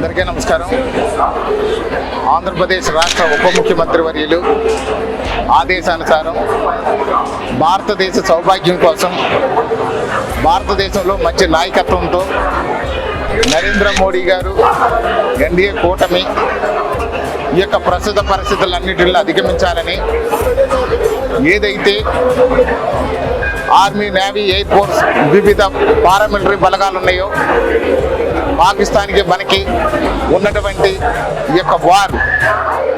అందరికీ నమస్కారం. ఆంధ్రప్రదేశ్ రాష్ట్ర ఉప ముఖ్యమంత్రి వర్యులు ఆదేశానుసారం భారతదేశ సౌభాగ్యం కోసం భారతదేశంలో మంచి నాయకత్వంతో నరేంద్ర మోడీ గారు ఎన్డీఏ కూటమి ఈ యొక్క ప్రస్తుత పరిస్థితులన్నిటిని అధిగమించాలని ఏదైతే ఆర్మీ నేవీ ఎయిర్ ఫోర్స్ వివిధ పారామిలిటరీ బలగాలు ఉన్నాయో పాకిస్తాన్కి మనకి ఉన్నటువంటి ఈ యొక్క వార్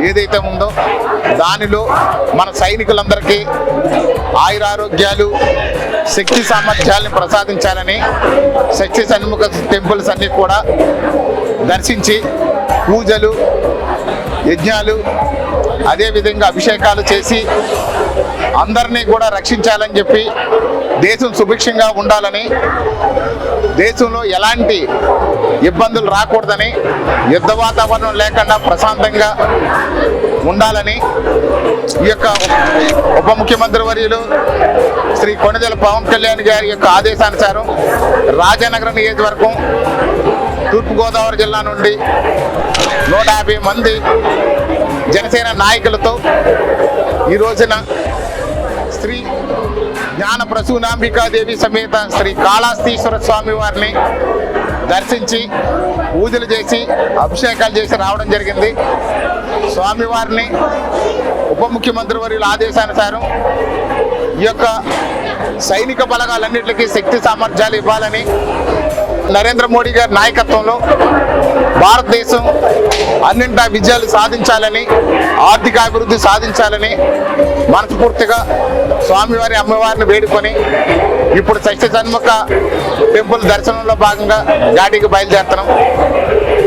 ఏదైతే ఉందో దానిలో మన సైనికులందరికీ ఆయురారోగ్యాలు శక్తి సామర్థ్యాలను ప్రసాదించాలని శక్తి సన్ముఖ టెంపుల్స్ అన్నీ కూడా దర్శించి పూజలు యజ్ఞాలు అదేవిధంగా అభిషేకాలు చేసి అందరినీ కూడా రక్షించాలని చెప్పి దేశం సుభిక్షంగా ఉండాలని దేశంలో ఎలాంటి ఇబ్బందులు రాకూడదని యుద్ధ వాతావరణం లేకుండా ప్రశాంతంగా ఉండాలని ఈ యొక్క ఉప ముఖ్యమంత్రి వర్యులు శ్రీ కొణిదెల పవన్ కళ్యాణ్ గారి యొక్క ఆదేశానుసారం రాజానగరం నియోజకవర్గం తూర్పుగోదావరి జిల్లా నుండి నూట యాభై మంది జనసేన నాయకులతో ఈ రోజున శ్రీ జ్ఞాన ప్రసూనాంబికాదేవి సమేత శ్రీ కాళాస్తీశ్వర స్వామి వారిని దర్శించి పూజలు చేసి అభిషేకాలు చేసి రావడం జరిగింది. స్వామివారిని ఉప ముఖ్యమంత్రి వర్యుల ఆదేశానుసారం ఈ యొక్క సైనిక బలగాలన్నింటికి శక్తి సామర్థ్యాలు ఇవ్వాలని నరేంద్ర మోడీ గారి నాయకత్వంలో భారతదేశం అన్నింటా విజయాలు సాధించాలని ఆర్థిక అభివృద్ధి సాధించాలని మనస్ఫూర్తిగా స్వామివారి అమ్మవారిని వేడుకొని ఇప్పుడు సత్య సన్ముఖ టెంపుల్ దర్శనంలో భాగంగా గాడికి బయలుదేరుతున్నాం.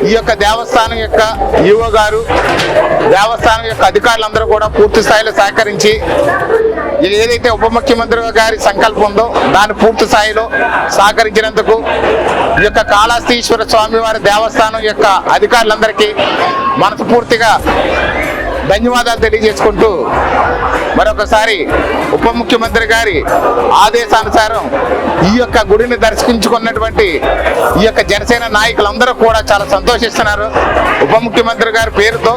ఈ యొక్క దేవస్థానం యొక్క ఈవో గారు దేవస్థానం యొక్క అధికారులందరూ కూడా పూర్తి స్థాయిలో సహకరించి ఏదైతే ఉప ముఖ్యమంత్రి గారి సంకల్పం ఉందో దాన్ని పూర్తి స్థాయిలో సహకరించినందుకు ఈ యొక్క కాళహస్తీశ్వర స్వామి వారి దేవస్థానం యొక్క అధికారులందరికీ మనస్ఫూర్తిగా ధన్యవాదాలు తెలియజేసుకుంటూ మరొకసారి ఉప ముఖ్యమంత్రి గారి ఆదేశానుసారం ఈ యొక్క గుడిని దర్శించుకున్నటువంటి ఈ యొక్క జనసేన నాయకులందరూ కూడా చాలా సంతోషిస్తున్నారు. ఉప ముఖ్యమంత్రి గారి పేరుతో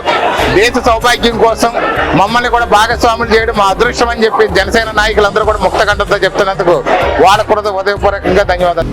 దేశ సౌభాగ్యం కోసం మమ్మల్ని కూడా భాగస్వాములు చేయడం మా అదృష్టం అని చెప్పి జనసేన నాయకులందరూ కూడా ముక్తకంఠంతో చెప్తున్నందుకు వాళ్ళకు కూడా ఉదయపూర్వకంగా ధన్యవాదాలు.